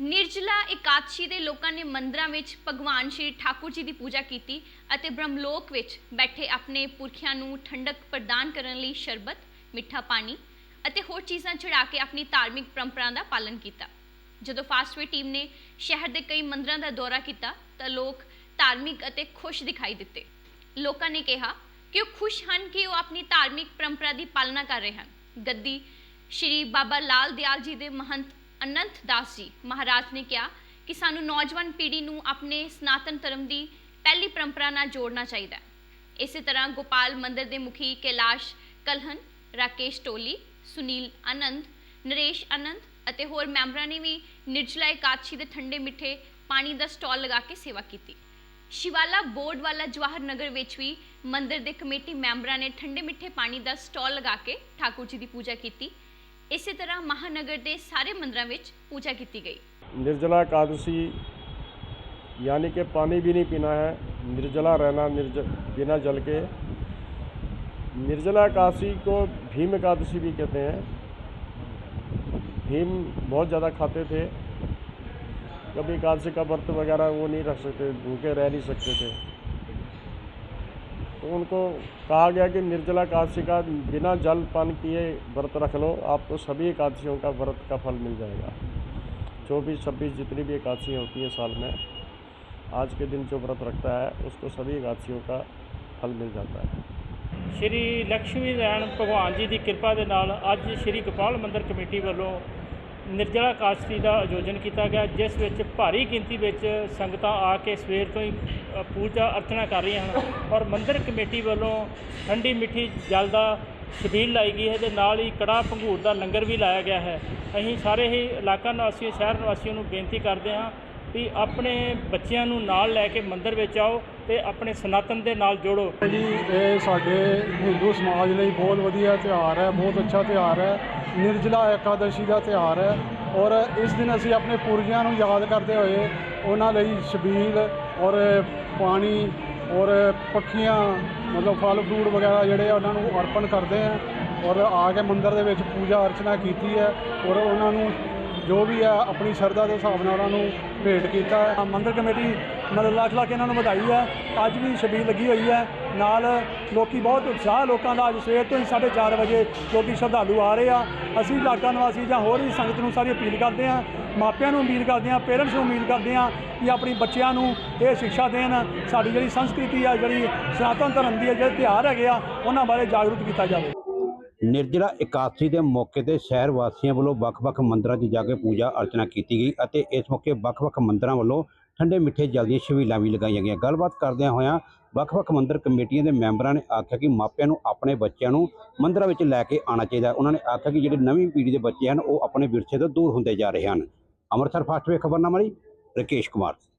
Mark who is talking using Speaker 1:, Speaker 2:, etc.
Speaker 1: ਨਿਰਜਲਾ ਇਕਾਦਸ਼ੀ ਦੇ ਲੋਕਾਂ ਨੇ ਮੰਦਰਾਂ ਵਿੱਚ ਭਗਵਾਨ ਸ਼੍ਰੀ ਠਾਕੁਰ ਜੀ ਦੀ ਪੂਜਾ ਕੀਤੀ ਅਤੇ ਬ੍ਰਹਮਲੋਕ ਵਿੱਚ ਬੈਠੇ ਆਪਣੇ ਪੁਰਖਿਆਂ ਨੂੰ ਠੰਡਕ ਪ੍ਰਦਾਨ ਕਰਨ ਲਈ ਸ਼ਰਬਤ, ਮਿੱਠਾ ਪਾਣੀ ਅਤੇ ਹੋਰ ਚੀਜ਼ਾਂ ਚੜਾ ਕੇ ਆਪਣੀ ਧਾਰਮਿਕ ਪਰੰਪਰਾ ਦਾ ਪਾਲਣ ਕੀਤਾ। ਜਦੋਂ ਫਾਸਟਵੇ ਟੀਮ ਨੇ ਸ਼ਹਿਰ ਦੇ ਕਈ ਮੰਦਰਾਂ ਦਾ ਦੌਰਾ ਕੀਤਾ ਤਾਂ ਲੋਕ ਧਾਰਮਿਕ ਅਤੇ ਖੁਸ਼ ਦਿਖਾਈ ਦਿੱਤੇ। ਲੋਕਾਂ ਨੇ ਕਿਹਾ ਕਿ ਉਹ ਖੁਸ਼ ਹਨ ਕਿ ਉਹ ਆਪਣੀ ਧਾਰਮਿਕ ਪਰੰਪਰਾ ਦੀ ਪਾਲਣਾ ਕਰ ਰਹੇ ਹਨ। ਗੱਦੀ ਸ਼੍ਰੀ ਬਾਬਾ ਲਾਲ ਦਿਆਲ ਜੀ ਦੇ ਮਹੰਤ ਅਨੰਤ ਦਾਸ ਜੀ ਮਹਾਰਾਜ ਨੇ ਕਿਹਾ ਕਿ ਸਾਨੂੰ ਨੌਜਵਾਨ ਪੀੜ੍ਹੀ ਨੂੰ ਆਪਣੇ ਸਨਾਤਨ ਧਰਮ ਦੀ ਪਹਿਲੀ ਪਰੰਪਰਾ ਨਾਲ ਜੋੜਨਾ ਚਾਹੀਦਾ ਹੈ। ਇਸੇ ਤਰ੍ਹਾਂ ਗੋਪਾਲ ਮੰਦਿਰ ਦੇ ਮੁਖੀ ਕੈਲਾਸ਼ ਕਲਹਨ ਰਾਕੇਸ਼ ਟੋਲੀ, ਸੁਨੀਲ ਆਨੰਦ, ਨਰੇਸ਼ ਆਨੰਦ ਅਤੇ ਹੋਰ ਮੈਂਬਰਾਂ ਨੇ ਵੀ ਨਿਰਜਲਾ ਇਕਾਦਸ਼ੀ ਦੇ ਠੰਡੇ ਮਿੱਠੇ ਪਾਣੀ ਦਾ ਸਟਾਲ ਲਗਾ ਕੇ ਸੇਵਾ ਕੀਤੀ। ਸ਼ਿਵਾਲਾ ਬੋਰਡ ਵਾਲਾ ਜਵਾਹਰ ਨਗਰ ਵਿੱਚ ਵੀ ਮੰਦਿਰ ਦੇ ਕਮੇਟੀ ਮੈਂਬਰਾਂ ਨੇ ਠੰਡੇ ਮਿੱਠੇ ਪਾਣੀ ਦਾ ਸਟਾਲ ਲਗਾ ਕੇ ਠਾਕੁਰ ਜੀ ਦੀ ਪੂਜਾ ਕੀਤੀ। ਇਸੇ ਤਰ੍ਹਾਂ ਮਹਾਨਗਰ ਦੇ ਸਾਰੇ ਮੰਦਰਾਂ ਵਿੱਚ ਪੂਜਾ ਕੀਤੀ ਗਈ
Speaker 2: निर्जला एकादशी यानी कि पानी भी नहीं पीना है निर्जला रहना निर्ज बिना जल के निर्जला एकादशी को भीम एकादशी भी कहते हैं भीम बहुत ज़्यादा खाते थे कभी एकादशी का व्रत वगैरह वो नहीं रख सकते भूखे रह नहीं सकते थे तो उनको कहा गया कि निर्जला एकादशी का बिना जल पान किए व्रत रख लो आपको तो सभी एकादशियों का व्रत का फल मिल जाएगा। चौबीस, छब्बीस जितनी भी एकादशियाँ होती हैं साल में, आज के दिन जो व्रत रखता है, उसको सभी एकादशियों का फल मिल जाता है।
Speaker 3: श्री लक्ष्मी नारायण भगवान जी की कृपा के ਨਾਲ अज श्री गोपाल मंदिर कमेटी वालों ਨਿਰਜਲਾ ਕਾਸ਼ਤੀ ਦਾ ਆਯੋਜਨ ਕੀਤਾ ਗਿਆ, ਜਿਸ ਵਿੱਚ ਭਾਰੀ ਗਿਣਤੀ ਵਿੱਚ ਸੰਗਤਾਂ ਆ ਕੇ ਸਵੇਰ ਤੋਂ ਹੀ ਪੂਜਾ ਅਰਚਨਾ ਕਰ ਰਹੀਆਂ ਹਨ ਔਰ ਮੰਦਿਰ ਕਮੇਟੀ ਵੱਲੋਂ ਠੰਡੀ ਮਿੱਠੀ ਜਲ ਦਾ ਛਬੀਲ ਲਾਈ ਗਈ ਹੈ ਤੇ ਨਾਲ ਹੀ ਕੜਾ ਭੰਗੂਰ ਦਾ ਲੰਗਰ ਵੀ ਲਾਇਆ ਗਿਆ ਹੈ। ਅਸੀਂ ਸਾਰੇ ਹੀ ਇਲਾਕਾ ਨਿਵਾਸੀ ਸ਼ਹਿਰ ਨਿਵਾਸੀਆਂ ਨੂੰ ਬੇਨਤੀ ਕਰਦੇ ਹਾਂ ਵੀ ਆਪਣੇ ਬੱਚਿਆਂ ਨੂੰ ਨਾਲ ਲੈ ਕੇ ਮੰਦਿਰ ਵਿੱਚ ਆਓ ਤੇ ਆਪਣੇ ਸਨਾਤਨ ਦੇ ਨਾਲ ਜੋੜੋ।
Speaker 4: ਜੀ, ਇਹ ਸਾਡੇ ਹਿੰਦੂ ਸਮਾਜ ਲਈ ਬਹੁਤ ਵਧੀਆ ਤਿਉਹਾਰ ਹੈ, ਬਹੁਤ ਅੱਛਾ ਤਿਉਹਾਰ ਹੈ। ਨਿਰਜਲਾ ਇਕਾਦਸ਼ੀ ਦਾ ਤਿਉਹਾਰ ਹੈ ਔਰ ਇਸ ਦਿਨ ਅਸੀਂ ਆਪਣੇ ਪੁਰਜਿਆਂ ਨੂੰ ਯਾਦ ਕਰਦੇ ਹੋਏ ਉਹਨਾਂ ਲਈ ਛਬੀਲ ਔਰ ਪਾਣੀ ਔਰ ਪੱਖੀਆਂ, ਮਤਲਬ ਫਲ ਫਰੂਟ ਵਗੈਰਾ ਜਿਹੜੇ ਆ ਉਹਨਾਂ ਨੂੰ ਅਰਪਣ ਕਰਦੇ ਹਾਂ ਔਰ ਆ ਕੇ ਮੰਦਿਰ ਦੇ ਵਿੱਚ ਪੂਜਾ ਅਰਚਨਾ ਕੀਤੀ ਹੈ ਔਰ ਉਹਨਾਂ ਨੂੰ ਜੋ ਵੀ ਹੈ ਆਪਣੀ ਸ਼ਰਧਾ ਦੇ ਹਿਸਾਬ ਨਾਲ ਉਹਨਾਂ ਨੂੰ ਭੇਟ ਕੀਤਾ ਹੈ। ਮੰਦਿਰ ਕਮੇਟੀ ਮਤਲਬ ਲੱਖ ਲੱਖ ਇਹਨਾਂ ਨੂੰ ਵਧਾਈ ਹੈ। ਅੱਜ ਵੀ ਛਬੀਲ ਲੱਗੀ ਹੋਈ ਹੈ। ਨਾਲ ਲੋਕੀ ਬਹੁਤ ਉਤਸ਼ਾਹ ਲੋਕਾਂ ਦਾ। ਅੱਜ ਸਵੇਰ ਤੋਂ ਹੀ 4:30 ਵਜੇ ਲੋਕੀ ਸ਼ਰਧਾਲੂ ਆ ਰਹੇ ਆ। ਅਸੀਂ ਇਲਾਕਾ ਨਿਵਾਸੀ ਜਾਂ ਹੋਰ ਵੀ ਸੰਗਤ ਨੂੰ ਸਾਰੀ ਅਪੀਲ ਕਰਦੇ ਹਾਂ। ਮਾਪਿਆਂ ਨੂੰ ਅਪੀਲ ਕਰਦੇ ਹਾਂ, ਪੇਰੈਂਟਸ ਨੂੰ ਅਪੀਲ ਕਰਦੇ ਹਾਂ ਕਿ ਆਪਣੀ ਬੱਚਿਆਂ ਨੂੰ ਇਹ ਸਿੱਖਿਆ ਦੇਣ। ਸਾਡੀ ਜਿਹੜੀ ਸੰਸਕ੍ਰਿਤੀ ਆ, ਜਿਹੜੀ ਸਨਾਤਨ ਧਰਮ ਦੀ ਹੈ ਜਿਹੜੇ ਤਿਉਹਾਰ ਹੈਗੇ ਆ, ਉਹਨਾਂ ਬਾਰੇ ਜਾਗਰੂਕ ਕੀਤਾ ਜਾਵੇ।
Speaker 5: ਨਿਰਜਲਾ ਇਕਾਦਸ਼ੀ ਦੇ ਮੌਕੇ ਤੇ ਸ਼ਹਿਰ ਵਾਸੀਆਂ ਵੱਲੋਂ ਵੱਖ-ਵੱਖ ਮੰਦਰਾਂ 'ਚ ਜਾ ਕੇ ਪੂਜਾ ਅਰਚਨਾ ਕੀਤੀ ਗਈ ਅਤੇ ਇਸ ਮੌਕੇ ਵੱਖ-ਵੱਖ ਮੰਦਰਾਂ ਵੱਲੋਂ ਠੰਡੇ ਮਿੱਠੇ ਜਲ ਦੀਆਂ ਛਬੀਲਾਂ ਵੀ ਲਗਾਈਆਂ ਗਈਆਂ। ਗੱਲਬਾਤ ਕਰਦਿਆਂ ਹੋਇਆਂ ਵੱਖ-ਵੱਖ ਮੰਦਰ ਕਮੇਟੀਆਂ ਦੇ ਮੈਂਬਰਾਂ ਨੇ ਆਖਿਆ ਕਿ ਮਾਪਿਆਂ ਨੂੰ ਆਪਣੇ ਬੱਚਿਆਂ ਨੂੰ ਮੰਦਰਾਂ ਵਿੱਚ ਲੈ ਕੇ ਆਉਣਾ ਚਾਹੀਦਾ। ਉਹਨਾਂ ਨੇ ਆਖਿਆ ਕਿ ਜਿਹੜੇ ਨਵੀਂ ਪੀੜ੍ਹੀ ਦੇ ਬੱਚੇ ਹਨ, ਉਹ ਆਪਣੇ ਵਿਰਸੇ ਤੋਂ ਦੂਰ ਹੁੰਦੇ ਜਾ ਰਹੇ ਹਨ। ਅੰਮ੍ਰਿਤਸਰ ਫਾਸਟ ਵੇ ਖਬਰਨਾਮਾ ਲਈ ਰਕੇਸ਼ ਕੁਮਾਰ।